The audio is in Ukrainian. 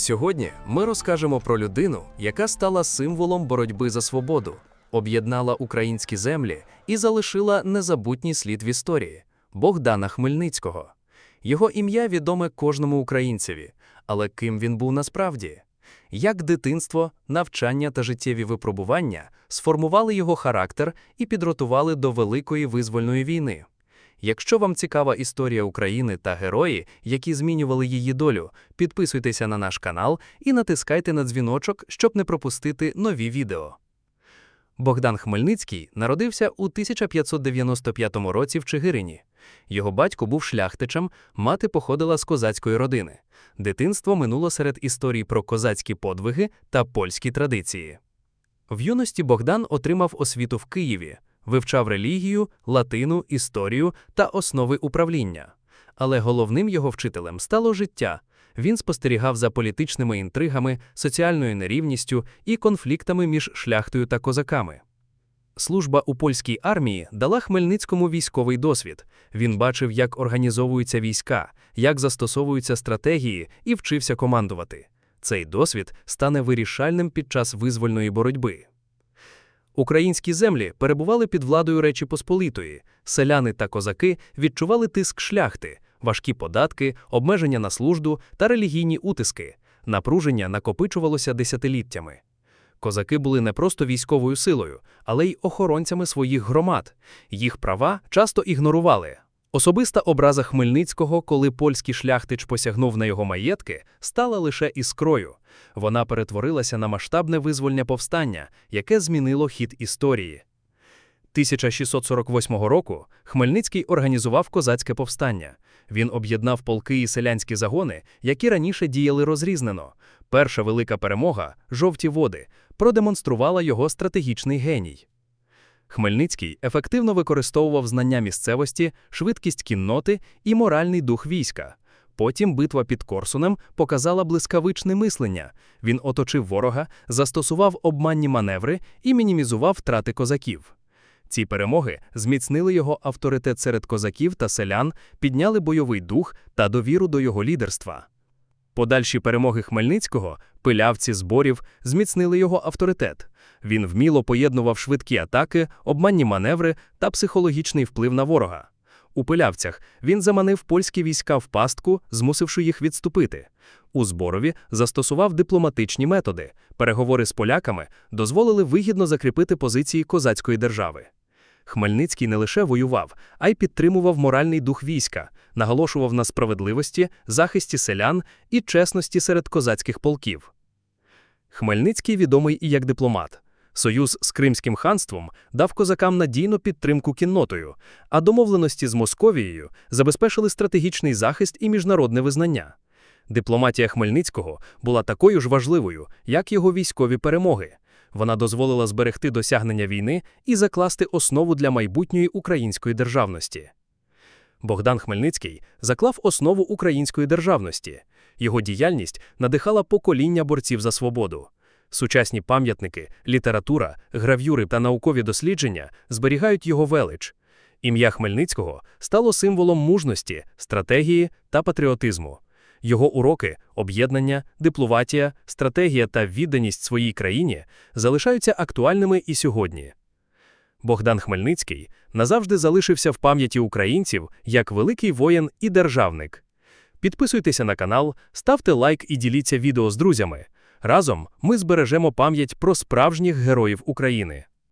Сьогодні ми розкажемо про людину, яка стала символом боротьби за свободу, об'єднала українські землі і залишила незабутній слід в історії Богдана Хмельницького. Його ім'я відоме кожному українцеві, але ким він був насправді? Як дитинство, навчання та життєві випробування сформували його характер і підготували до Великої визвольної війни? Якщо вам цікава історія України та герої, які змінювали її долю, підписуйтеся на наш канал і натискайте на дзвіночок, щоб не пропустити нові відео. Богдан Хмельницький народився у 1595 році в Чигирині. Його батько був шляхтичем, мати походила з козацької родини. Дитинство минуло серед історій про козацькі подвиги та польські традиції. В юності Богдан отримав освіту в Києві, вивчав релігію, латину, історію та основи управління. Але головним його вчителем стало життя. Він спостерігав за політичними інтригами, соціальною нерівністю і конфліктами між шляхтою та козаками. Служба у польській армії дала Хмельницькому військовий досвід. Він бачив, як організовуються війська, як застосовуються стратегії і вчився командувати. Цей досвід стане вирішальним під час визвольної боротьби. Українські землі перебували під владою Речі Посполитої. Селяни та козаки відчували тиск шляхти, важкі податки, обмеження на службу та релігійні утиски. Напруження накопичувалося десятиліттями. Козаки були не просто військовою силою, але й охоронцями своїх громад. Їх права часто ігнорували. Особиста образа Хмельницького, коли польський шляхтич посягнув на його маєтки, стала лише іскрою. Вона перетворилася на масштабне визвольне повстання, яке змінило хід історії. 1648 року Хмельницький організував козацьке повстання. Він об'єднав полки і селянські загони, які раніше діяли розрізнено. Перша велика перемога жовті води продемонструвала його стратегічний геній. Хмельницький ефективно використовував знання місцевості, швидкість кінноти і моральний дух війська. Потім битва під Корсунем показала блискавичне мислення. Він оточив ворога, застосував обманні маневри і мінімізував втрати козаків. Ці перемоги зміцнили його авторитет серед козаків та селян, підняли бойовий дух та довіру до його лідерства. Подальші перемоги Хмельницького, пилявці зборів, зміцнили його авторитет. Він вміло поєднував швидкі атаки, обманні маневри та психологічний вплив на ворога. У пилявцях він заманив польські війська в пастку, змусивши їх відступити. У зборові застосував дипломатичні методи. Переговори з поляками дозволили вигідно закріпити позиції козацької держави. Хмельницький не лише воював, а й підтримував моральний дух війська, наголошував на справедливості, захисті селян і чесності серед козацьких полків. Хмельницький відомий і як дипломат. Союз з Кримським ханством дав козакам надійну підтримку кіннотою, а домовленості з Московією забезпечили стратегічний захист і міжнародне визнання. Дипломатія Хмельницького була такою ж важливою, як його військові перемоги. Вона дозволила зберегти досягнення війни і закласти основу для майбутньої української державності. Богдан Хмельницький заклав основу української державності. Його діяльність надихала покоління борців за свободу. Сучасні пам'ятники, література, гравюри та наукові дослідження зберігають його велич. Ім'я Хмельницького стало символом мужності, стратегії та патріотизму. Його уроки, об'єднання, дипломатія, стратегія та відданість своїй країні залишаються актуальними і сьогодні. Богдан Хмельницький назавжди залишився в пам'яті українців як великий воїн і державник. Підписуйтеся на канал, ставте лайк і діліться відео з друзями. Разом ми збережемо пам'ять про справжніх героїв України.